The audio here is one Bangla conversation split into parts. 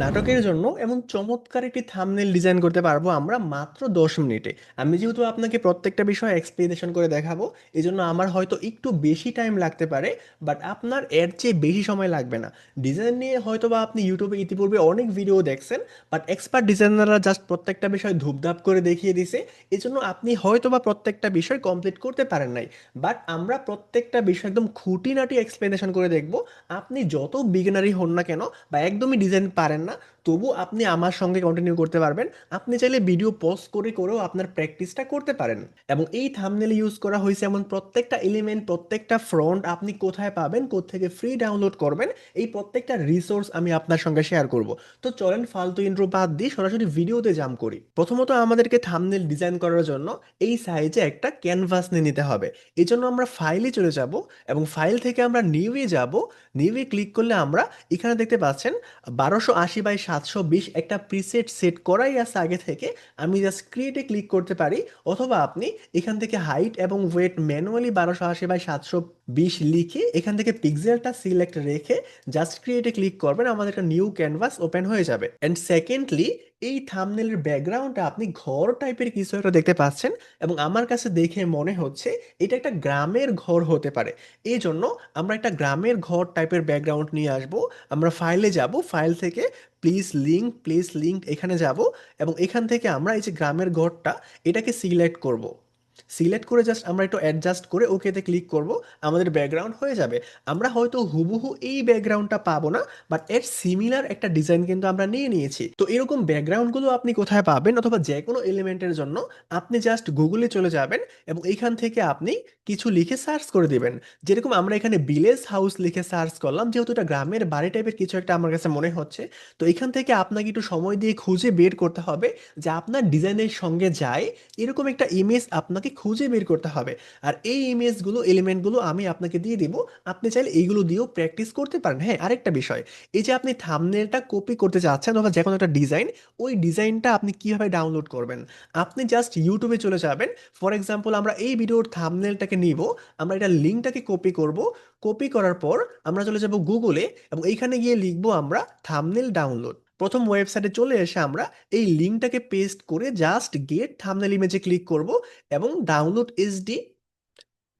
নাটকের জন্য এমন চমৎকার একটি থামনেল ডিজাইন করতে পারব আমরা মাত্র দশ মিনিটে। আমি যেহেতু আপনাকে প্রত্যেকটা বিষয় এক্সপ্লেনেশন করে দেখাবো এই জন্য আমার হয়তো একটু বেশি টাইম লাগতে পারে বাট আপনার এর চেয়ে বেশি সময় লাগবে না। ডিজাইন নিয়ে হয়তো বা আপনি ইউটিউবে ইতিপূর্বে অনেক ভিডিও দেখছেন বাট এক্সপার্ট ডিজাইনাররা জাস্ট প্রত্যেকটা বিষয় ধূপধাপ করে দেখিয়ে দিছে এই জন্য আপনি হয়তো বা প্রত্যেকটা বিষয় কমপ্লিট করতে পারেন নাই। বাট আমরা প্রত্যেকটা বিষয় একদম খুঁটিনাটি এক্সপ্লেনেশন করে দেখব। আপনি যত বিগিনারই হন না কেন বা একদমই ডিজাইন পারেন না তবু আপনি আমার সঙ্গে কন্টিনিউ করতে পারবেন। আপনি চাইলে ভিডিও পজ করে করেও আপনার প্র্যাকটিসটা করতে পারেন। এবং এই থাম্বনেল ইউজ করা হয়েছে এমন প্রত্যেকটা এলিমেন্ট প্রত্যেকটা ফ্রন্ট আপনি কোথায় পাবেন কোথেকে ফ্রি ডাউনলোড করবেন, এই প্রত্যেকটা রিসোর্স আমি আপনার সঙ্গে শেয়ার করব। তো চলেন ফালতু ইন্ট্রো বাদ দিয়ে সরাসরি ভিডিওতে জাম করি। প্রথমত আমাদেরকে থামনেল ডিজাইন করার জন্য এই সাইজে একটা ক্যানভাস নিয়ে নিতে হবে। এই জন্য আমরা ফাইলে চলে যাব এবং ফাইল থেকে আমরা নিউয়ে যাব। নিউয়ে ক্লিক করলে আমরা এখানে দেখতে পাচ্ছেন, বারোশো আশি বাই সাতশো বিশ একটা প্রিসেট সেট করাই আছে আগে থেকে, আমি জাস্ট ক্রিয়েটে ক্লিক করতে পারি, অথবা আপনি এখান থেকে হাইট এবং ওয়েট ম্যানুয়ালি বারোশো আশি বাই সাতশো বিশ লিখে এখান থেকে পিক্সেলটা সিলেক্ট রেখে জাস্ট ক্রিয়েটে ক্লিক করবেন, আমাদের একটা নিউ ক্যানভাস ওপেন হয়ে যাবে। অ্যান্ড সেকেন্ডলি এই থামনেলের ব্যাকগ্রাউন্ডটা আপনি ঘর টাইপের কিছু একটা দেখতে পাচ্ছেন এবং আমার কাছে দেখে মনে হচ্ছে এটা একটা গ্রামের ঘর হতে পারে। এই জন্য আমরা একটা গ্রামের ঘর টাইপের ব্যাকগ্রাউন্ড নিয়ে আসব, আমরা ফাইলে যাব ফাইল থেকে প্লিজ লিঙ্ক প্লিজ লিঙ্ক এখানে যাব এবং এখান থেকে আমরা এই যে গ্রামের ঘরটা এটাকে সিলেক্ট করব। সিলেক্ট করে জাস্ট আমরা একটু অ্যাডজাস্ট করে ওকেতে ক্লিক করব, আমাদের ব্যাকগ্রাউন্ড হয়ে যাবে। আমরা হয়তো হুবহু এই ব্যাকগ্রাউন্ডটা পাবো না বাট এর সিমিলার একটা ডিজাইন কিন্তু আমরা নিয়ে নিয়েছি। তো এরকম ব্যাকগ্রাউন্ডগুলো আপনি কোথায় পাবেন অথবা যে কোনো এলিমেন্টের জন্য আপনি জাস্ট গুগলে চলে যাবেন এবং এইখান থেকে আপনি কিছু লিখে সার্চ করে দিবেন। যেরকম আমরা এখানে ভিলেজ হাউস লিখে সার্চ করলাম, যেহেতু এটা গ্রামের বাড়ি টাইপের কিছু একটা আমার কাছে মনে হচ্ছে, তো এখান থেকে আপনাকে একটু সময় দিয়ে খুঁজে বের করতে হবে যে আপনার ডিজাইনের সঙ্গে যায়, এরকম একটা ইমেজ আপনাকে খুঁজে বের করতে হবে। আর এই ইমেজগুলো এলিমেন্টগুলো আমি আপনাকে দিয়ে দিব। আপনি চাইলে এইগুলো দিয়েও প্র্যাকটিস করতে পারেন। হ্যাঁ আরেকটা বিষয়। এই যে আপনি থামনেলটা কপি করতে চাচ্ছেন অথবা যে কোনো একটা ডিজাইন ওই ডিজাইনটা আপনি কীভাবে ডাউনলোড করবেন? আপনি জাস্ট ইউটিউবে চলে যাবেন। ফর এক্সাম্পল আমরা এই ভিডিওর থামনেলটাকে নিব। আমরা এটা লিঙ্কটাকে কপি করব। কপি করার পর আমরা চলে যাব গুগলে এবং এইখানে গিয়ে লিখব আমরা থামনেল ডাউনলোড প্রথম ওয়েবসাইটে চলে এসে আমরা এই লিঙ্কটাকে পেস্ট করে জাস্ট গেট থামনেল ইমেজে ক্লিক করব এবং ডাউনলোড এসডি।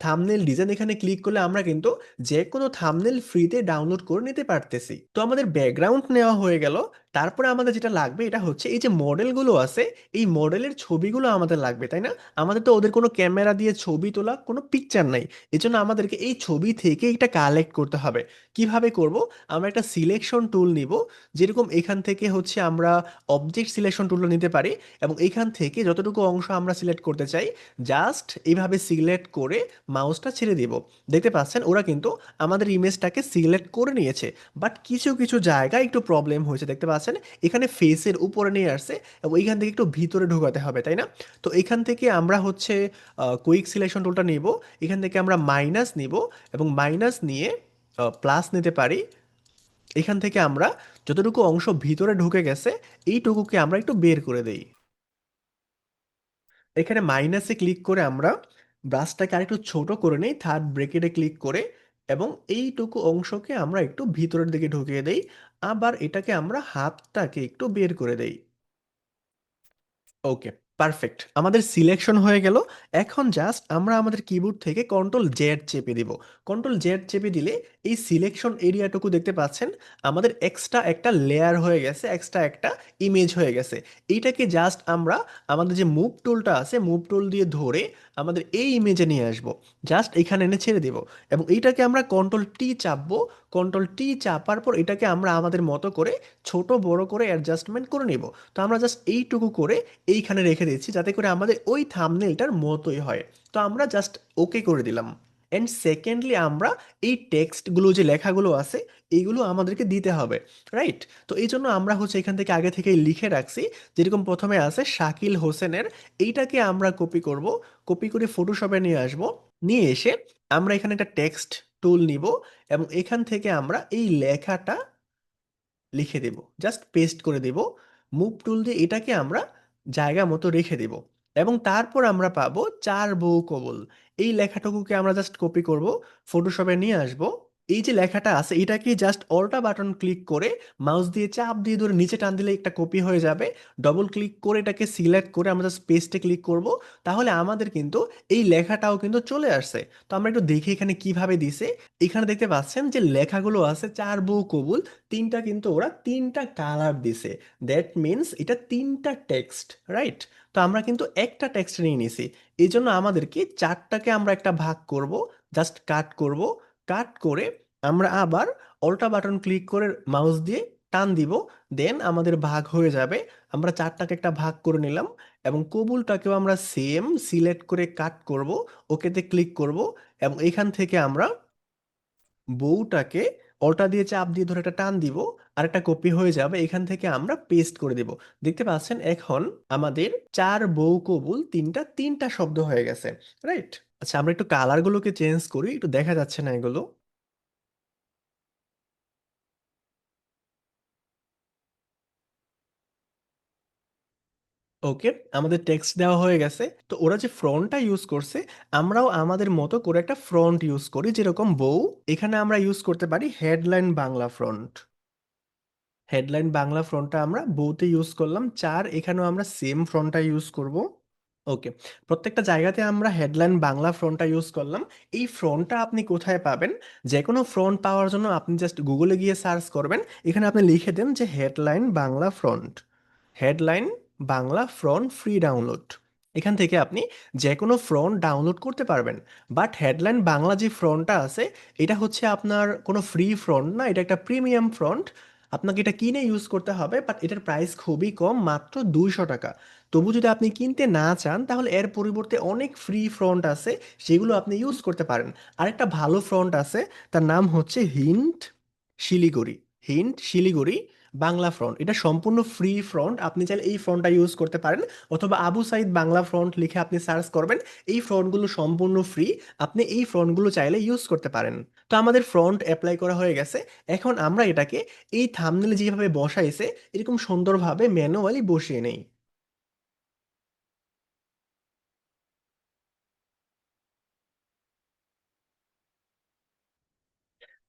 থামনেল ডিজাইন এখানে ক্লিক করলে আমরা কিন্তু যে কোনো থামনেল ফ্রিতে ডাউনলোড করে নিতে পারতেছি। তো আমাদের ব্যাকগ্রাউন্ড নেওয়া হয়ে গেল। তারপরে আমাদের যেটা লাগবে এটা হচ্ছে এই যে মডেলগুলো আছে, এই মডেলের ছবিগুলো আমাদের লাগবে, তাই না? আমাদের তো ওদের কোনো ক্যামেরা দিয়ে ছবি তোলা কোনো পিকচার নাই। জন্য আমাদেরকে এই ছবি থেকে এটা কালেক্ট করতে হবে। কীভাবে করব? আমরা একটা সিলেকশন টুল নিব, যেরকম এখান থেকে হচ্ছে আমরা অবজেক্ট সিলেকশন টুলটা নিতে পারি এবং এখান থেকে যতটুকু অংশ আমরা সিলেক্ট করতে চাই জাস্ট এইভাবে সিলেক্ট করে মাউসটা ছেড়ে দিব। দেখতে পাচ্ছেন? ওরা কিন্তু আমাদের ইমেজটাকে সিলেক্ট করে নিয়েছে বাট কিছু কিছু জায়গায় একটু প্রবলেম হয়েছে। দেখতে পাচ্ছেন? এখানে ফেসের উপরে নিয়ে আসছে এবং এইখান থেকে একটু ভিতরে ঢোকাতে হবে, তাই না? তো এখান থেকে আমরা হচ্ছে কুইক সিলেকশন টুলটা নিব। এখান থেকে আমরা মাইনাস নিব এবং মাইনাস নিয়ে প্লাস নিতে পারি। এখান থেকে আমরা যতটুকু অংশ ভিতরে ঢুকে গেছে, এইটুকুকে আমরা একটু বের করে দেই। এখানে মাইনাসে ক্লিক করে আমরা ব্রাশটাকে আরেকটু ছোট করে নেই থার্ড ব্রেকেটে ক্লিক করে এবং এইটুকু অংশকে আমরা একটু ভিতরের দিকে ঢুকিয়ে দেই, আবার এটাকে আমরা হাতটাকে একটু বের করে দেই। ওকে। পারফেক্ট আমাদের সিলেকশন হয়ে গেল। এখন জাস্ট আমরা আমাদের কিবোর্ড থেকে কন্ট্রোল জেড চেপে দিব। কন্ট্রোল জেড চেপে দিলে এই সিলেকশন এরিয়াটুকু দেখতে পাচ্ছেন? আমাদের এক্সট্রা একটা লেয়ার হয়ে গেছে এক্সট্রা একটা ইমেজ হয়ে গেছে। এইটাকে জাস্ট আমরা আমাদের যে মুভ টুলটা আছে মুভ টুল দিয়ে ধরে আমাদের এই ইমেজে নিয়ে আসব। জাস্ট এখানে এনে ছেড়ে দেব। এবং এইটাকে আমরা কন্ট্রোল টি চাপবো। কন্ট্রোল টি চাপার পর এটাকে আমরা আমাদের মতো করে ছোট বড় করে অ্যাডজাস্টমেন্ট করে নেব। তো আমরা জাস্ট এইটুকু করে এইখানে রেখে দিচ্ছি যাতে করে আমাদের ওই থামনেলটার মতোই হয়। তো আমরা জাস্ট ওকে করে দিলাম। অ্যান্ড সেকেন্ডলি আমরা এই টেক্সটগুলো যে লেখাগুলো আছে এইগুলো আমাদেরকে দিতে হবে রাইট তো এই জন্য আমরা হচ্ছে এখান থেকে আগে থেকেই লিখে রাখছি, যেরকম প্রথমে আছে শাকিল হোসেনের, এইটাকে আমরা কপি করব কপি করে ফটোশপে নিয়ে আসব। নিয়ে এসে আমরা এখানে একটা টেক্সট টুল নিব এবং এখান থেকে আমরা এই লেখাটা লিখে দেব। জাস্ট পেস্ট করে দেব। মুভ টুল দিয়ে এটাকে আমরা জায়গা মতো রেখে দেব। এবং তারপর আমরা পাবো চার বউ কবল। এই লেখাটুকুকে আমরা জাস্ট কপি করব ফটোশপে নিয়ে আসব। এই যে লেখাটা আছে, এটাকে জাস্ট অল্টা বাটন ক্লিক করে মাউস দিয়ে চাপ দিয়ে ধরে নিচে টান দিলে একটা কপি হয়ে যাবে। ডবল ক্লিক করে এটাকে সিলেক্ট করে আমরা জাস্ট পেস্টে ক্লিক করব। তাহলে আমাদের কিন্তু এই লেখাটাও কিন্তু চলে আসছে। তো আমরা একটু দেখি এখানে কীভাবে দিছে। এখানে দেখতে পাচ্ছেন যে লেখাগুলো আছে চার বউ কবুল, তিনটা কিন্তু ওরা তিনটা কালার দিছে। দ্যাট মিনস এটা তিনটা টেক্সট রাইট তো আমরা কিন্তু একটা টেক্সট নিয়ে নিছি। এই জন্য আমাদেরকে চারটাকে আমরা একটা ভাগ করব জাস্ট কাট করব। কাট করে আমরা আবার অল্টা বাটন ক্লিক করে মাউস দিয়ে টান দিব। দেন আমাদের ভাগ হয়ে যাবে। আমরা চারটাকে একটা ভাগ করে নিলাম এবং কবুলটাকেও আমরা সেম সিলেক্ট করে কাট করব, ওকেতে ক্লিক করব এবং এখান থেকে আমরা বউটাকে অল্টা দিয়ে চাপ দিয়ে ধরে একটা টান দিব আর একটা কপি হয়ে যাবে, এখান থেকে আমরা পেস্ট করে দিব। দেখতে পাচ্ছেন এখন আমাদের চার বউ কবুল তিনটা তিনটা শব্দ হয়ে গেছে রাইট আচ্ছা আমরা একটু কালারগুলোকে চেঞ্জ করি, একটু দেখা যাচ্ছে না এগুলো। ওকে, আমাদের টেক্সট দেওয়া হয়ে গেছে। তো ওরা যে ফ্রন্টটা ইউজ করছে, আমরাও আমাদের মতো করে একটা ফ্রন্ট ইউজ করি, যেরকম বউ, এখানে আমরা ইউজ করতে পারি headline Bangla front headline Bangla ফ্রন্টটা আমরা বউতে ইউজ করলাম, চার এখানেও আমরা সেম ফ্রন্টটা ইউজ করব। ওকে প্রত্যেকটা জায়গাতে আমরা হেডলাইন বাংলা ফ্রন্টটা ইউজ করলাম। এই ফ্রন্টটা আপনি কোথায় পাবেন? যে কোনো ফ্রন্ট পাওয়ার জন্য আপনি জাস্ট গুগলে গিয়ে সার্চ করবেন। এখানে আপনি লিখে দেন যে headline Bangla front headline Bangla front free download এখান থেকে আপনি যে কোনো ফ্রন্ট ডাউনলোড করতে পারবেন। বাট হেডলাইন বাংলা যে ফ্রন্টটা আছে, এটা হচ্ছে আপনার কোনো ফ্রি ফ্রন্ট না, এটা একটা প্রিমিয়াম ফ্রন্ট আপনাকে এটা কিনে ইউজ করতে হবে বাট এটার প্রাইস খুবই কম, মাত্র দুইশো টাকা। তবু যদি আপনি কিনতে না চান, তাহলে এর পরিবর্তে অনেক ফ্রি ফ্রন্ট আছে, সেগুলো আপনি ইউজ করতে পারেন। আরেকটা ভালো ফ্রন্ট আছে, তার নাম হচ্ছে হিন্ট শিলিগুড়ি। হিন্ট শিলিগুড়ি বাংলা ফ্রন্ট এটা সম্পূর্ণ ফ্রি ফ্রন্ট আপনি চাইলে এই ফ্রন্টটা ইউজ করতে পারেন। অথবা আবু সাইদ বাংলা ফ্রন্ট লিখে আপনি সার্চ করবেন। এই ফ্রন্টগুলো সম্পূর্ণ ফ্রি আপনি এই ফ্রন্টগুলো চাইলে ইউজ করতে পারেন। তো আমাদের ফ্রন্ট অ্যাপ্লাই করা হয়ে গেছে। এখন আমরা এটাকে এই থামনেলে যেভাবে বসাইছে, এরকম সুন্দরভাবে ম্যানুয়ালি বসিয়ে নেই।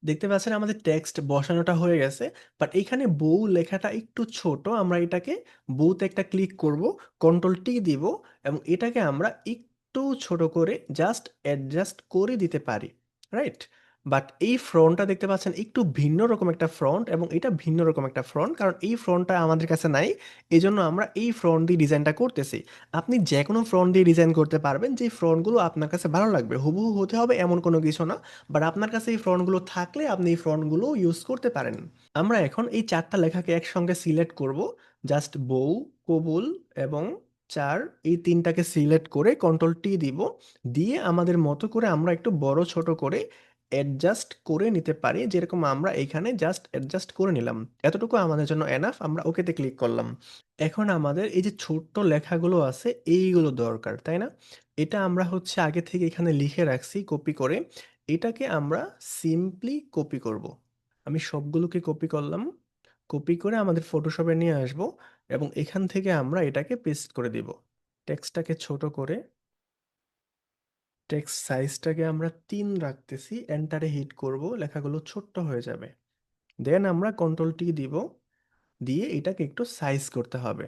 দেখতে পাচ্ছেন আমাদের টেক্সট বসানোটা হয়ে গেছে বাট এইখানে বউ লেখাটা একটু ছোট, আমরা এটাকে বউতে একটা ক্লিক করব কন্ট্রোল টি দিব, এবং এটাকে আমরা একটু ছোট করে জাস্ট অ্যাডজাস্ট করে দিতে পারি রাইট বাট এই ফ্রন্টটা দেখতে পাচ্ছেন, একটু ভিন্ন রকম একটা ফ্রন্ট এবং এটা ভিন্ন রকম একটা ফ্রন্ট কারণ এই ফ্রন্টটা আমাদের কাছে নাই। এই জন্য আমরা এই ফ্রন্ট দিয়ে ডিজাইনটা করতেছি। আপনি যে কোনো ফ্রন্ট দিয়ে ডিজাইন করতে পারবেন, যে ফ্রন্টগুলো আপনার কাছে ভালো লাগবে। হুবহু হতে হবে এমন কোনো কিছু না বাট আপনার কাছে এই ফ্রন্টগুলো থাকলে আপনি এই ফ্রন্টগুলো ইউজ করতে পারেন। আমরা এখন এই চারটা লেখাকে একসঙ্গে সিলেক্ট করব। জাস্ট বউ কবুল এবং চার এই তিনটাকে সিলেক্ট করে কন্ট্রোল টি দিব। দিয়ে আমাদের মতো করে আমরা একটু বড়, ছোট করে অ্যাডজাস্ট করে নিতে পারি, যেরকম আমরা এখানে জাস্ট অ্যাডজাস্ট করে নিলাম। এতটুকু আমাদের জন্য এনাফ আমরা ওকেতে ক্লিক করলাম। এখন আমাদের এই যে ছোট্ট লেখাগুলো আছে, এইগুলো দরকার, তাই না? এটা আমরা হচ্ছে আগে থেকে এখানে লিখে রাখছি কপি করে। এটাকে আমরা সিম্পলি কপি করব। আমি সবগুলোকে কপি করলাম। কপি করে আমাদের ফটোশপে নিয়ে আসব এবং এখান থেকে আমরা এটাকে পেস্ট করে দিব। টেক্সটটাকে ছোট করে টেক্সট সাইজটাকে আমরা তিন রাখতেছি এন্টারে হিট করব, লেখাগুলো ছোট্ট হয়ে যাবে। দেন আমরা কন্ট্রোল টি দিব, দিয়ে এটাকে একটু সাইজ করতে হবে।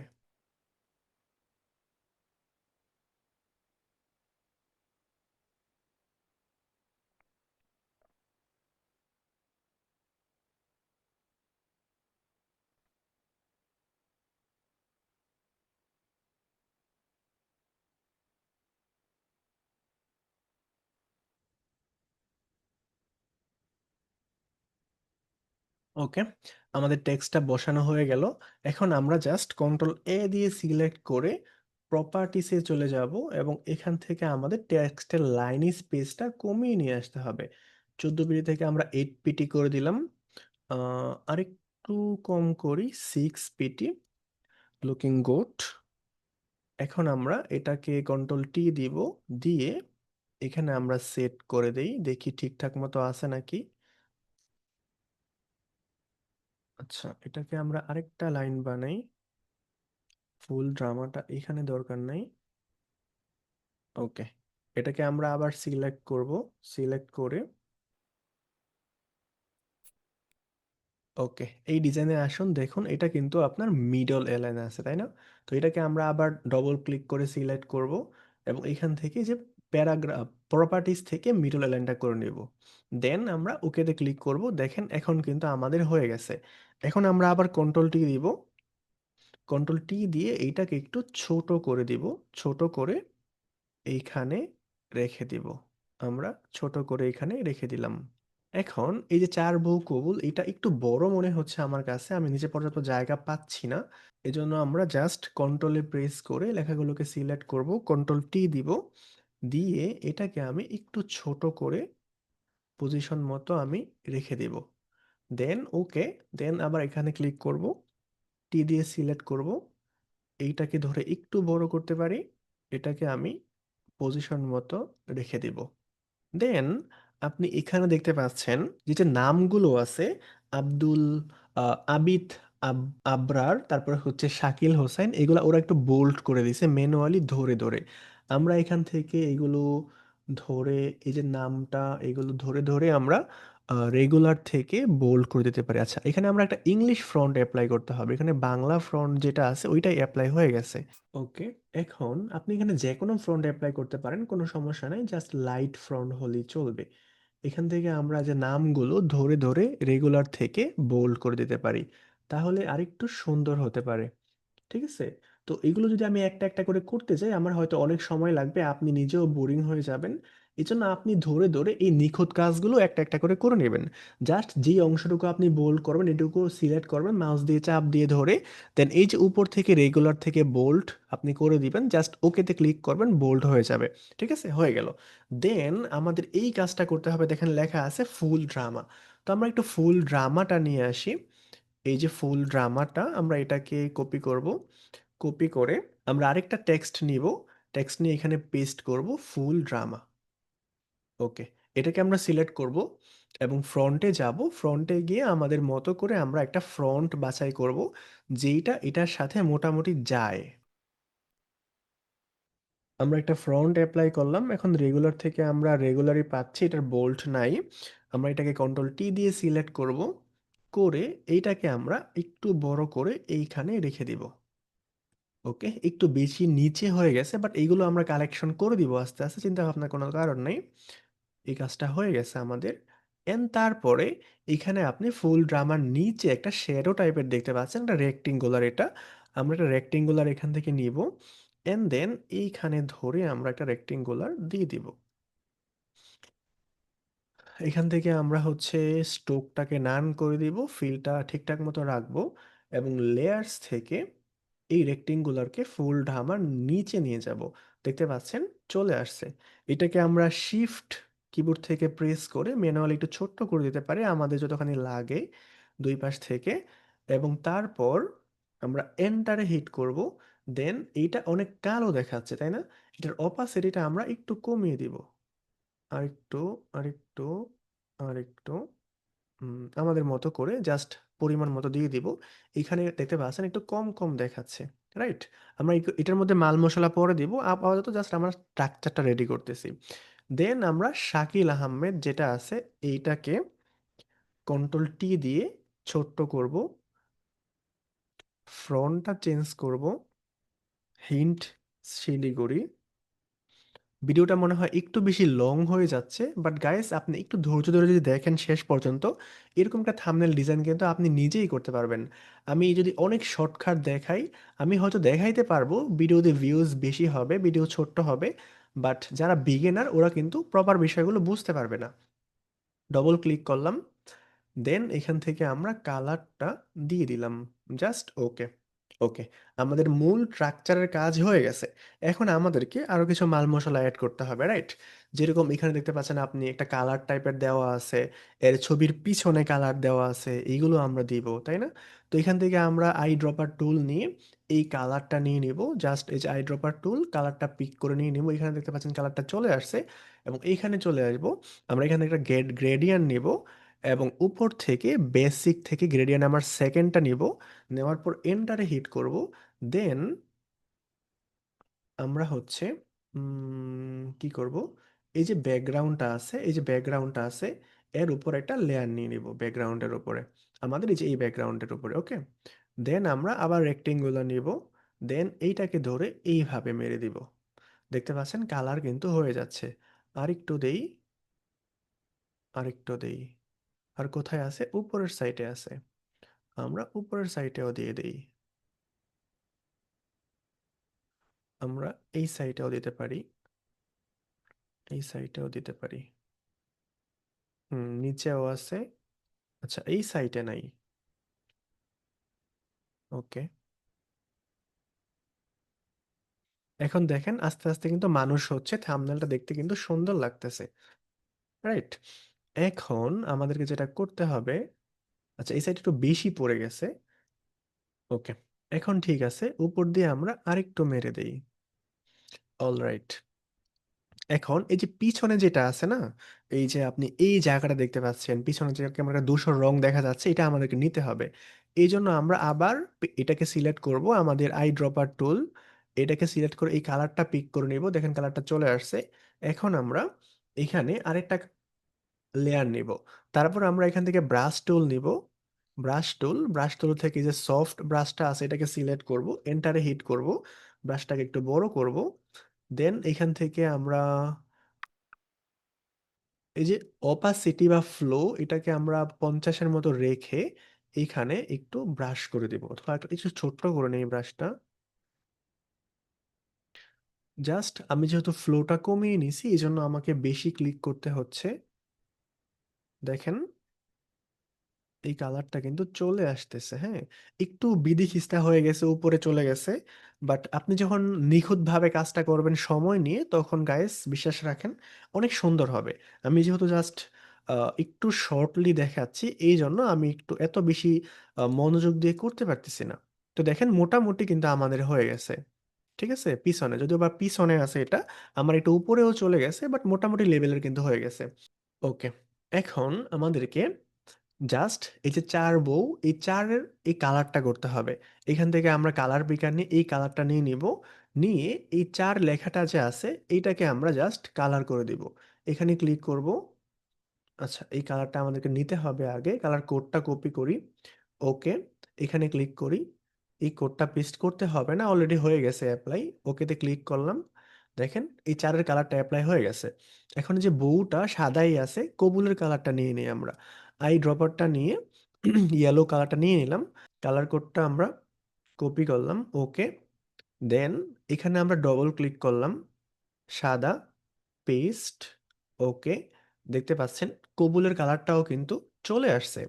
ওকে? আমাদের টেক্সটটা বসানো হয়ে গেল। এখন আমরা জাস্ট কন্ট্রোল এ দিয়ে সিলেক্ট করে প্রপার্টিসে চলে যাব এবং এখান থেকে আমাদের টেক্সটের লাইন স্পেসটা কমিয়ে নিয়ে আসতে হবে। চোদ্দ পিটি থেকে আমরা এইট পিটি করে দিলাম। আরেকটু কম করি সিক্স পিটি লুকিং গুড এখন আমরা এটাকে কন্ট্রোল টি দিব, দিয়ে এখানে আমরা সেট করে দেই। দেখি ঠিকঠাক মতো আছে নাকি? আচ্ছা এটাকে আমরা আরেকটা লাইন বানাই। ফুল ড্রামাটা এখানে দরকার নাই। ওকে, এটাকে আমরা আবার সিলেক্ট করব। সিলেক্ট করে ওকে, এই ডিজাইনে আসুন। দেখুন, এটা কিন্তু আপনার মিডল এলাইন আছে, তাই না? তো এটাকে আমরা আবার ডবল ক্লিক করে সিলেক্ট করব এবং এখান থেকে যে প্যারাগ্রাফ প্রপার্টিস থেকে মিডল এলাইনটা করে নেব। দেন আমরা ওকেতে ক্লিক করব। দেখেন, এখন কিন্তু আমাদের হয়ে গেছে। এখন আমরা আবার কন্ট্রোল টি দিব। কন্ট্রোল টি দিয়ে এইটাকে একটু ছোট করে দিব। ছোট করে এইখানে রেখে দিব। আমরা ছোট করে এখানে রেখে দিলাম। এখন এই যে চার বউ কবুল এটা একটু বড় মনে হচ্ছে আমার কাছে। আমি নিচে পর্যাপ্ত জায়গা পাচ্ছি না। এজন্য আমরা জাস্ট কন্ট্রোলে প্রেস করে লেখাগুলোকে সিলেক্ট করব। কন্ট্রোল টি দিব। দিয়ে এটাকে আমি একটু ছোট করে পজিশন মতো আমি রেখে দেব। দেন ওকে দেন আবার এখানে ক্লিক করব। টি দিয়ে সিলেক্ট করব। এইটাকে ধরে একটু বড় করতে পারি। এটাকে আমি পজিশন মতো রেখে দিব। দেন আপনি এখানে দেখতে পাচ্ছেন যে যে নামগুলো আছে, আব্দুল আবিদ, আব- আবরার, তারপরে হচ্ছে শাকিল হোসেন, এগুলো ওরা একটু বোল্ড করে দিছে ম্যানুয়ালি ধরে ধরে। আমরা এখান থেকে এগুলো ধরে, এই যে নামটা, এগুলো ধরে ধরে আমরা রেগুলার থেকে বোল্ড করে দিতে পারি। আচ্ছা এখানে আমরা একটা ইংলিশ ফ্রন্ট অ্যাপ্লাই করতে হবে। এখানে বাংলা ফ্রন্ট যেটা আছে, ওইটাই অ্যাপ্লাই হয়ে গেছে। ওকে এখন আপনি এখানে যে কোনো ফ্রন্ট অ্যাপ্লাই করতে পারেন, কোনো সমস্যা নাই জাস্ট লাইট ফ্রন্ট হলেই চলবে। এখান থেকে আমরা যে নামগুলো ধরে ধরে রেগুলার থেকে বোল্ড করে দিতে পারি, তাহলে আরেকটু সুন্দর হতে পারে। ঠিক আছে? তো এগুলো যদি আমি একটা একটা করে করতে যাই, আমার হয়তো অনেক সময় লাগবে, আপনি নিজেও বোরিং হয়ে যাবেন। এই জন্য আপনি ধরে ধরে এই নিখুঁত কাজগুলো একটা একটা করে করে নেবেন। জাস্ট যেই অংশটুকু আপনি বোল্ড করবেন, এটুকু সিলেক্ট করবেন মাউস দিয়ে চাপ দিয়ে ধরে দেন এই যে উপর থেকে রেগুলার থেকে বোল্ড আপনি করে দিবেন জাস্ট ওকেতে ক্লিক করবেন বোল্ড হয়ে যাবে। ঠিক আছে? হয়ে গেল। দেন আমাদের এই কাজটা করতে হবে, দেখেন লেখা আছে ফুল ড্রামা তো আমরা একটু ফুল ড্রামাটা নিয়ে আসি। এই যে ফুল ড্রামাটা আমরা এটাকে কপি করব। কপি করে আমরা আরেকটা টেক্সট নিব। টেক্সট নিয়ে এখানে পেস্ট করব ফুল ড্রামা ওকে, এটাকে আমরা সিলেক্ট করব এবং ফ্রন্টে যাব। ফ্রন্টে গিয়ে আমাদের মতো করে আমরা একটা ফ্রন্ট বাছাই করব, যেইটা এটার সাথে মোটামুটি যায়। আমরা একটা ফ্রন্ট অ্যাপ্লাই করলাম। এখন রেগুলার থেকে আমরা রেগুলারই পাচ্ছি, এটার বোল্ট নাই। আমরা এটাকে কন্ট্রোল টি দিয়ে সিলেক্ট করব, করে এইটাকে আমরা একটু বড় করে এইখানে রেখে দিব। ওকে, একটু বেশি নিচে হয়ে গেছে, বাট এইগুলো আমরা কালেকশন করে দিব আস্তে আস্তে, চিন্তা ভাবনার কোনো কারণ নেই। এই কাজটা হয়ে গেছে আমাদের। এন্ড তারপরে এখানে আপনি ফুল ড্রামার নিচে একটা শ্যাডো টাইপের দেখতে পাচ্ছেন, একটা রেক্টেঙ্গুলার এটা। আমরা একটা রেক্টেঙ্গুলার এখান থেকে নিব। এন্ড দেন এইখানে ধরে আমরা একটা রেক্টেঙ্গুলার দিয়ে দিব। এখান থেকে আমরা হচ্ছে স্টোকটাকে নান করে দিব ফিলটা ঠিকঠাক মতো রাখব এবং লেয়ার্স থেকে এই রেক্টেঙ্গুলারকে ফুল ঢামার নিচে নিয়ে যাব। দেখতে পাচ্ছেন? চলে আসছে। এটাকে আমরা শিফট কিবোর্ড থেকে প্রেস করে ম্যানুয়ালি একটু ছোট্ট করে দিতে পারি, আমাদের যতখানি লাগে দুই পাশ থেকে। এবং তারপর আমরা এন্টারে হিট করব দেন এইটা অনেক কালো দেখাচ্ছে, তাই না? এটার অপাসিটিটা আমরা একটু কমিয়ে দিব। আরেকটু আরেকটু আরেকটু আমাদের মতো করে জাস্ট পরিমাণ মতো দিয়ে দিব। এখানে দেখতে পাচ্ছেন একটু কম কম দেখাচ্ছে রাইট আমরা এটার মধ্যে মাল মশলা পরে দিব, আপাতত জাস্ট আমরা স্ট্রাকচারটা রেডি করতেছি। দেন আমরা শাকিল আহমেদ যেটা আছে, এইটাকে কন্ট্রোল টি দিয়ে ছোট্ট করব। ফ্রন্টটা চেঞ্জ করব। হিন্ট শিলিগুড়ি ভিডিওটা মনে হয় একটু বেশি লং হয়ে যাচ্ছে বাট গাইস আপনি একটু ধৈর্য ধরে যদি দেখেন শেষ পর্যন্ত, এরকম একটা থামনেল ডিজাইন কিন্তু আপনি নিজেই করতে পারবেন। আমি যদি অনেক শর্টকাট দেখাই, আমি হয়তো দেখাইতে পারব ভিডিওতে ভিউজ বেশি হবে ভিডিও ছোট্ট হবে বাট যারা বিগিনার ওরা কিন্তু প্রপার বিষয়গুলো বুঝতে পারবে না। ডবল ক্লিক করলাম দেন এখান থেকে আমরা কালারটা দিয়ে দিলাম। জাস্ট ওকে ওকে আমাদের মূল স্ট্রাকচারের কাজ হয়ে গেছে। এখন আমাদেরকে আরও কিছু মাল মশলা অ্যাড করতে হবে রাইট যেরকম এখানে দেখতে পাচ্ছেন আপনি একটা কালার টাইপের দেওয়া আছে, এর ছবির পিছনে কালার দেওয়া আছে এইগুলো আমরা দিব, তাই না? তো এখান থেকে আমরা আই ড্রপার টুল নিয়ে এই কালারটা নিয়ে নিব। জাস্ট এই যে আই ড্রপার টুল কালারটা পিক করে নিয়ে নিব। এখানে দেখতে পাচ্ছেন কালারটা চলে আসছে এবং এইখানে চলে আসব। আমরা এখানে একটা গ্রেড গ্রেডিয়ান নিব এবং উপর থেকে বেসিক থেকে গ্রেডিয়ান আমার সেকেন্ডটা নিব। নেওয়ার পর এন্টারে হিট করব। দেন আমরা হচ্ছে কি করব? এই যে ব্যাকগ্রাউন্ডটা আছে, এই যে ব্যাকগ্রাউন্ডটা আছে, এর উপর একটা লেয়ার নিয়ে নিব ব্যাকগ্রাউন্ডের উপরে। আমাদের এই যে এই ব্যাকগ্রাউন্ডের উপরে ওকে দেন আমরা আবার রেক্টেঙ্গুলার নিব। দেন এইটাকে ধরে এইভাবে মেরে দিব। দেখতে পাচ্ছেন? কালার কিন্তু হয়ে যাচ্ছে। আরেকটু দেই। আরেকটু দেই। আর কোথায় আছে? উপরের সাইডে আছে। আমরা উপরের সাইডেও দিয়ে দেই। আমরা এই সাইডেও দিতে পারি। এই সাইডেও দিতে পারি। হুম, নিচেও আছে। আচ্ছা এই সাইডে নাই। ওকে। এখন দেখেন, আস্তে আস্তে কিন্তু মানুষ হচ্ছে থাম্বনেলটা দেখতে কিন্তু সুন্দর লাগতেছে। রাইট এখন আমাদেরকে যেটা করতে হবে আচ্ছা এই সাইড একটু বেশি পড়ে গেছে। ওকে, এখন ঠিক আছে, উপর দিয়ে আমরা আরেকটু মেরে দেই। অলরাইট এখন এই যে পিছনে যেটা আছে না, এই যে আপনি এই জায়গাটা দেখতে পাচ্ছেন, পিছনে যে একটা ধূসর রং দেখা যাচ্ছে, এটা আমাদেরকে নিতে হবে। এই জন্য আমরা আবার এটাকে সিলেক্ট করব, আমাদের আই ড্রপার টুল এটাকে সিলেক্ট করে এই কালারটা পিক করে নিব, দেখেন কালারটা চলে আসছে। এখন আমরা এখানে আরেকটা লেয়ার নিব। তারপর আমরা এখান থেকে ব্রাশ টুল নিব। ব্রাশ টুল ব্রাশ টুল থেকে যে সফট ব্রাশটা আছে, এটাকে সিলেক্ট করব এন্টারে হিট করব ব্রাশটাকে একটু বড় করব। দেন এখান থেকে আমরা এই যে অপাসিটি বা ফ্লো এটাকে আমরা পঞ্চাশের মতো রেখে এইখানে একটু ব্রাশ করে দিব অথবা একটু ছোট্ট করে নেই ব্রাশটা জাস্ট আমি যেহেতু ফ্লোটা কমিয়ে নিছি এই জন্য আমাকে বেশি ক্লিক করতে হচ্ছে। দেখেন, এই কালারটা কিন্তু চলে আসতেছে হ্যাঁ? একটু বিধিখিস্তা হয়ে গেছে, উপরে চলে গেছে। বাট আপনি যখন নিখুঁতভাবে কাজটা করবেন সময় নিয়ে, তখন গায়েস বিশ্বাস রাখেন, অনেক সুন্দর হবে। আমি যেহেতু জাস্ট একটু শর্টলি দেখাচ্ছি। এই জন্য আমি একটু এত বেশি মনোযোগ দিয়ে করতে পারতেছি না। তো দেখেন মোটামুটি কিন্তু আমাদের হয়ে গেছে। ঠিক আছে? পিছনে, যদিও বা পিছনে আছে এটা, আমার একটু উপরেও চলে গেছে বাট মোটামুটি লেভেলের কিন্তু হয়ে গেছে। ওকে এখন আমাদেরকে জাস্ট এই যে চার বউ, এই চারের এই কালারটা করতে হবে। এখান থেকে আমরা কালার পিকার নিয়ে, এই কালারটা নিয়ে নিব। নিয়ে এই চার লেখাটা যে আছে, এইটাকে আমরা জাস্ট কালার করে দিব। এখানে ক্লিক করব। আচ্ছা এই কালারটা আমাদেরকে নিতে হবে আগে। কালার কোডটা কপি করি। ওকে এখানে ক্লিক করি। এই কোডটা পেস্ট করতে হবে না অলরেডি হয়ে গেছে অ্যাপ্লাই ওকেতে ক্লিক করলাম। দেখেন, এই চারের কালারটা অ্যাপ্লাই হয়ে গেছে। এখন যে বউটা সাদাই আছে, কবুলের কালারটা নিয়ে নিই আমরা। আই ড্রপারটা নিয়ে ইয়েলো কালারটা নিয়ে নিলাম। কালার কোডটা আমরা কপি করলাম। ওকে দেন এখানে আমরা ডবল ক্লিক করলাম। সাদা পেস্ট ওকে দেখতে পাচ্ছেন, কবুলের কালারটাও কিন্তু চলে আসছে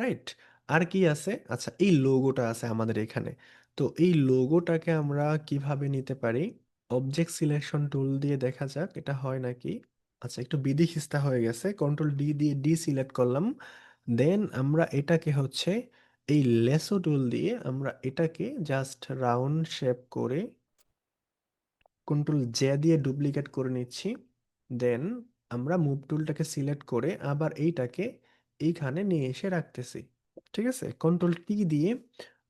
রাইট আর কি আছে? আচ্ছা এই লোগোটা আছে আমাদের এখানে। তো এই লোগোটাকে আমরা কীভাবে নিতে পারি? অবজেক্ট সিলেকশন টুল দিয়ে দেখা যাক, এটা হয় নাকি? আচ্ছা একটু বিধিখিস্তা হয়ে গেছে কন্ট্রোল ডি দিয়ে ডি সিলেক্ট করলাম। দেন আমরা এটাকে হচ্ছে এই লেসো টুল দিয়ে আমরা এটাকে জাস্ট রাউন্ড শেপ করে কন্ট্রোল জে দিয়ে ডুপ্লিকেট করে নিচ্ছি। দেন আমরা মুভ টুলটাকে সিলেক্ট করে আবার এইটাকে এইখানে নিয়ে এসে রাখতেছি, ঠিক আছে? কন্ট্রোল টি দিয়ে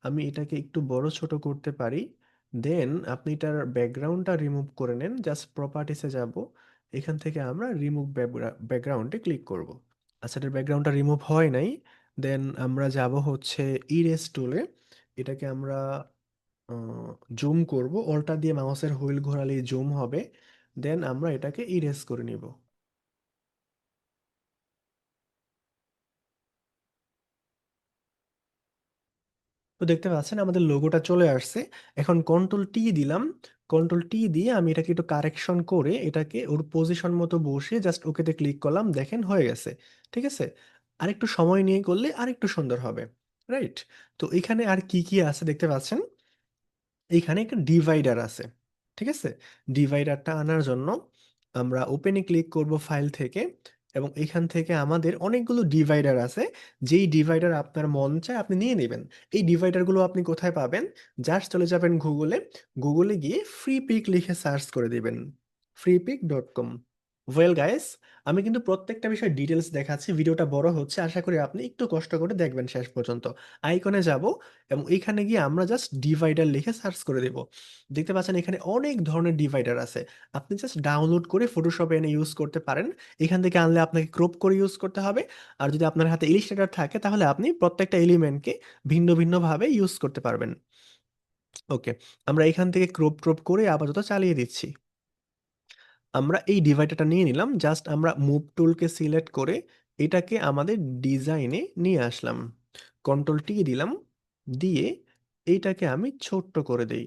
আমি এটাকে একটু বড় ছোট করতে পারি। দেন আপনি এটার ব্যাকগ্রাউন্ডটা রিমুভ করে নেন জাস্ট প্রপার্টিসে যাব, এখান থেকে আমরা রিমুভ ব্যাকগ্রাউন্ডে ক্লিক করব। আচ্ছা এটার ব্যাকগ্রাউন্ডটা রিমুভ হয় নাই দেন আমরা যাব হচ্ছে ইরেজ টুলে এটাকে আমরা জুম করব অল্টা দিয়ে মাউসের হুইল ঘোরালেই জুম হবে দেন আমরা এটাকে ইরেজ করে নিব। তো দেখতে পাচ্ছেন আমাদের লোগোটা চলে আসছে। এখন কন্ট্রোল টি দিলাম। কন্ট্রোল টি দিয়ে আমি এটাকে একটু কারেকশন করে এটাকে ওর পজিশন মতো বসে জাস্ট ওকেতে ক্লিক করলাম। দেখেন হয়ে গেছে। ঠিক আছে? আরেকটু সময় নিয়ে করলে আরেকটু সুন্দর হবে। রাইট তো এখানে আর কি কি আছে দেখতে পাচ্ছেন? এখানে একটা ডিভাইডার আছে। ঠিক আছে? ডিভাইডারটা আনার জন্য আমরা ওপেনে ক্লিক করব ফাইল থেকে। এবং এখান থেকে আমাদের অনেকগুলো ডিভাইডার আছে। যেই ডিভাইডার আপনার মন চায় আপনি নিয়ে নেবেন। এই ডিভাইডারগুলো আপনি কোথায় পাবেন? জাস্ট চলে যাবেন গুগলে গুগলে গিয়ে ফ্রি পিক লিখে সার্চ করে দেবেন। Freepik dot com well guys আমি কিন্তু প্রত্যেকটা বিষয় ডিটেলস দেখাচ্ছি, ভিডিওটা বড় হচ্ছে, আশা করি আপনি একটু কষ্ট করে দেখবেন শেষ পর্যন্ত। আইকনে যাব এবং এইখানে গিয়ে আমরা জাস্ট ডিভাইডার লিখে সার্চ করে দেব। দেখতে পাচ্ছেন এখানে অনেক ধরনের ডিভাইডার আছে। আপনি জাস্ট ডাউনলোড করে ফটোশপে এনে ইউজ করতে পারেন। এখান থেকে আনলে আপনাকে ক্রপ করে ইউজ করতে হবে। আর যদি আপনার হাতে ইলিস্ট্রেটর থাকে, তাহলে আপনি প্রত্যেকটা এলিমেন্টকে ভিন্ন ভিন্নভাবে ইউজ করতে পারবেন। ওকে আমরা এখান থেকে ক্রপ ট্রপ করে আপাতত চালিয়ে দিচ্ছি। আমরা এই ডিভাইডারটা নিয়ে নিলাম, জাস্ট আমরা মুভ টুলকে সিলেক্ট করে এটাকে আমাদের ডিজাইনে নিয়ে আসলাম। কন্ট্রোল টি দিলাম, দিয়ে এইটাকে আমি ছোট্ট করে দেই।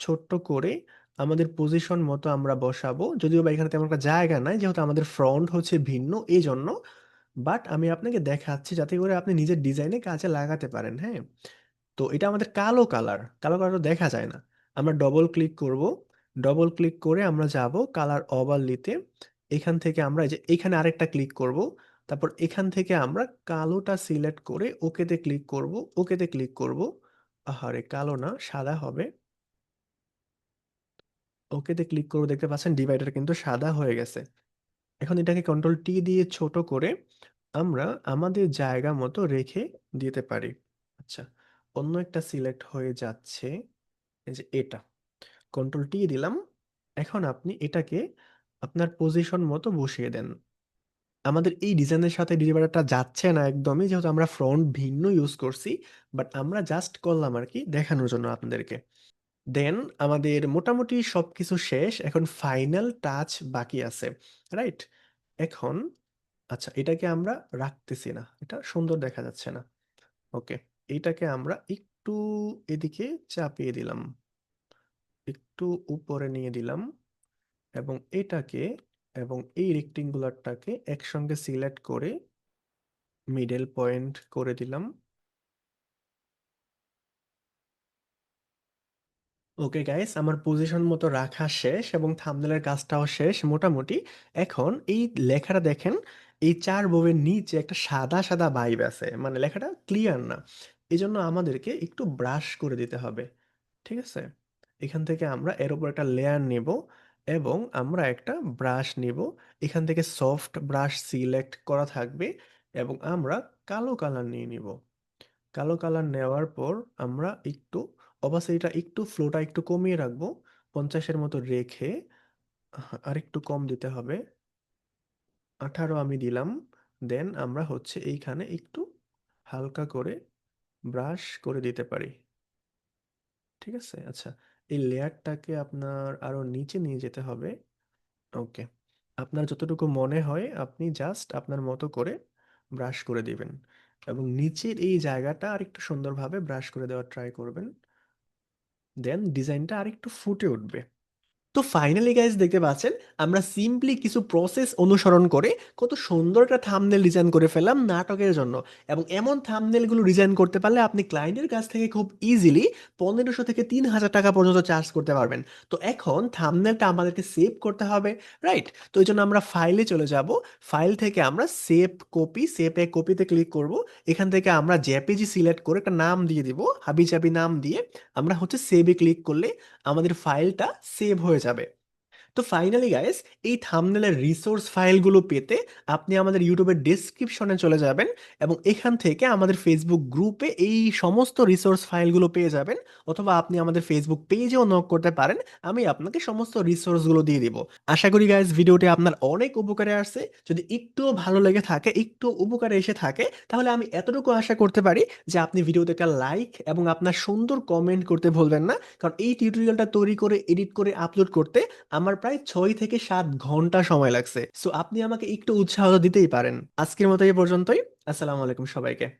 ছোট্ট করে আমাদের পজিশন মতো আমরা বসাবো, যদিও বা এখানে তেমন একটা জায়গা নাই, যেহেতু আমাদের ফ্রন্ট হচ্ছে ভিন্ন এই জন্য বাট আমি আপনাকে দেখাচ্ছি যাতে করে আপনি নিজের ডিজাইনে কাজে লাগাতে পারেন হ্যাঁ? তো এটা আমাদের কালো কালার কালো কালার দেখা যায় না। আমরা ডবল ক্লিক করব। ডবল ক্লিক করে আমরা যাব কালার ওভারলিতে এখান থেকে আমরা এই যে এখানে আরেকটা ক্লিক করব। তারপর এখান থেকে আমরা কালোটা সিলেক্ট করে ওকেতে ক্লিক করব, ওকেতে ক্লিক করব। আহারে, কালো না, সাদা হবে। ওকেতে ক্লিক করব, দেখতে পাচ্ছেন ডিভাইডার কিন্তু সাদা হয়ে গেছে। এখন এটাকে কন্ট্রোল টি দিয়ে ছোট করে আমরা আমাদের জায়গা মতো রেখে দিতে পারি। আচ্ছা অন্য একটা সিলেক্ট হয়ে যাচ্ছে। এই যে এটা। কন্ট্রোল টি দিলাম। এখন আপনি এটাকে আপনার পজিশন মতো বসিয়ে দেন। আমাদের এই ডিজাইনের সাথে ডিভাইডারটা যাচ্ছে না একদমই, যেহেতু আমরা ফ্রন্ট ভিন্ন ইউজ করছি বাট আমরা জাস্ট করলাম আর কি দেখানোর জন্য আপনাদেরকে। দেন আমাদের মোটামুটি সবকিছু শেষ, এখন ফাইনাল টাচ বাকি আছে রাইট এখন আচ্ছা এটাকে আমরা রাখতেছি না, এটা সুন্দর দেখা যাচ্ছে না। ওকে এটাকে আমরা একটু এদিকে চাপিয়ে দিলাম। একটু উপরে নিয়ে দিলাম এবং এটাকে এবং এই রেক্টেঙ্গুলারটাকে একসঙ্গে সিলেক্ট করে মিডল পয়েন্ট করে দিলাম। ওকে গাইস আমার পজিশন মতো রাখা শেষ এবং থাম্বনেলের কাজটাও শেষ মোটামুটি। এখন এই লেখাটা দেখেন, এই চার বউয়ের নিচে একটা সাদা সাদা ভাইব আছে। মানে লেখাটা ক্লিয়ার না। এই জন্য আমাদেরকে একটু ব্রাশ করে দিতে হবে। ঠিক আছে? এখান থেকে আমরা এর উপর একটা লেয়ার নেব এবং আমরা একটা ব্রাশ নিব। এখান থেকে সফট ব্রাশ সিলেক্ট করা থাকবে এবং আমরা কালো কালার নিয়ে নিব। কালো কালার নেওয়ার পর আমরা একটু অবাসিটিটা একটু ফ্লোটা একটু কমিয়ে রাখব। পঞ্চাশের মতো রেখে আর একটু কম দিতে হবে। আঠারো আমি দিলাম। দেন আমরা হচ্ছে এইখানে একটু হালকা করে ব্রাশ করে দিতে পারি। ঠিক আছে? আচ্ছা। এই লেয়ারটাকে আপনার আরও নিচে নিয়ে যেতে হবে। ওকে, আপনার যতটুকু মনে হয় আপনি জাস্ট আপনার মতো করে ব্রাশ করে দিবেন এবং নিচের এই জায়গাটা আরেকটু সুন্দরভাবে ব্রাশ করে দেওয়ার ট্রাই করবেন। দেন ডিজাইনটা আরেকটু ফুটে উঠবে। তো ফাইনালি গাইজ দেখতে পাচ্ছেন, আমরা সিম্পলি কিছু প্রসেস অনুসরণ করে কত সুন্দর একটা থামনেল ডিজাইন করে ফেললাম নাটকের জন্য। এবং এমন থাম্বনেলগুলো ডিজাইন করতে পারলে আপনি ক্লায়েন্টের কাছ থেকে খুব ইজিলি পনেরোশো থেকে তিন হাজার টাকা পর্যন্ত চার্জ করতে পারবেন। তো এখন থামনেলটা আমাদেরকে সেভ করতে হবে রাইট তো এই জন্য আমরা ফাইলে চলে যাব। ফাইল থেকে আমরা সেভ কপি সেভ এ কপিতে ক্লিক করব। এখান থেকে আমরা জেপিজি সিলেক্ট করে একটা নাম দিয়ে দিব হাবি জাবি নাম দিয়ে। আমরা হচ্ছে সেভে ক্লিক করলে আমাদের ফাইলটা সেভ হয়ে যাবে। sabe. তো ফাইনালি গাইস এই থামনেলের রিসোর্স ফাইলগুলো পেতে আপনি আমাদের ইউটিউবের ডেসক্রিপশনে চলে যাবেন এবং এখান থেকে আমাদের ফেসবুক গ্রুপে এই সমস্ত রিসোর্স ফাইলগুলো পেয়ে যাবেন অথবা আপনি আমাদের ফেসবুক পেজেও নক করতে পারেন, আমি আপনাকে সমস্ত রিসোর্সগুলো দিয়ে দিব। আশা করি গাইস ভিডিওটি আপনার অনেক উপকারে আসছে। যদি একটুও ভালো লেগে থাকে একটু উপকারে এসে থাকে, তাহলে আমি এতটুকু আশা করতে পারি যে আপনি ভিডিওতে একটা লাইক এবং আপনার সুন্দর কমেন্ট করতে ভুলবেন না। কারণ এই টিউটোরিয়ালটা তৈরি করে এডিট করে আপলোড করতে আমার প্রায় ছয় থেকে সাত ঘণ্টা সময় লাগছে। সো আপনি আমাকে একটু উৎসাহ দিতেই পারেন। আজকের মতো এই পর্যন্তই। আসসালামু আলাইকুম সবাইকে।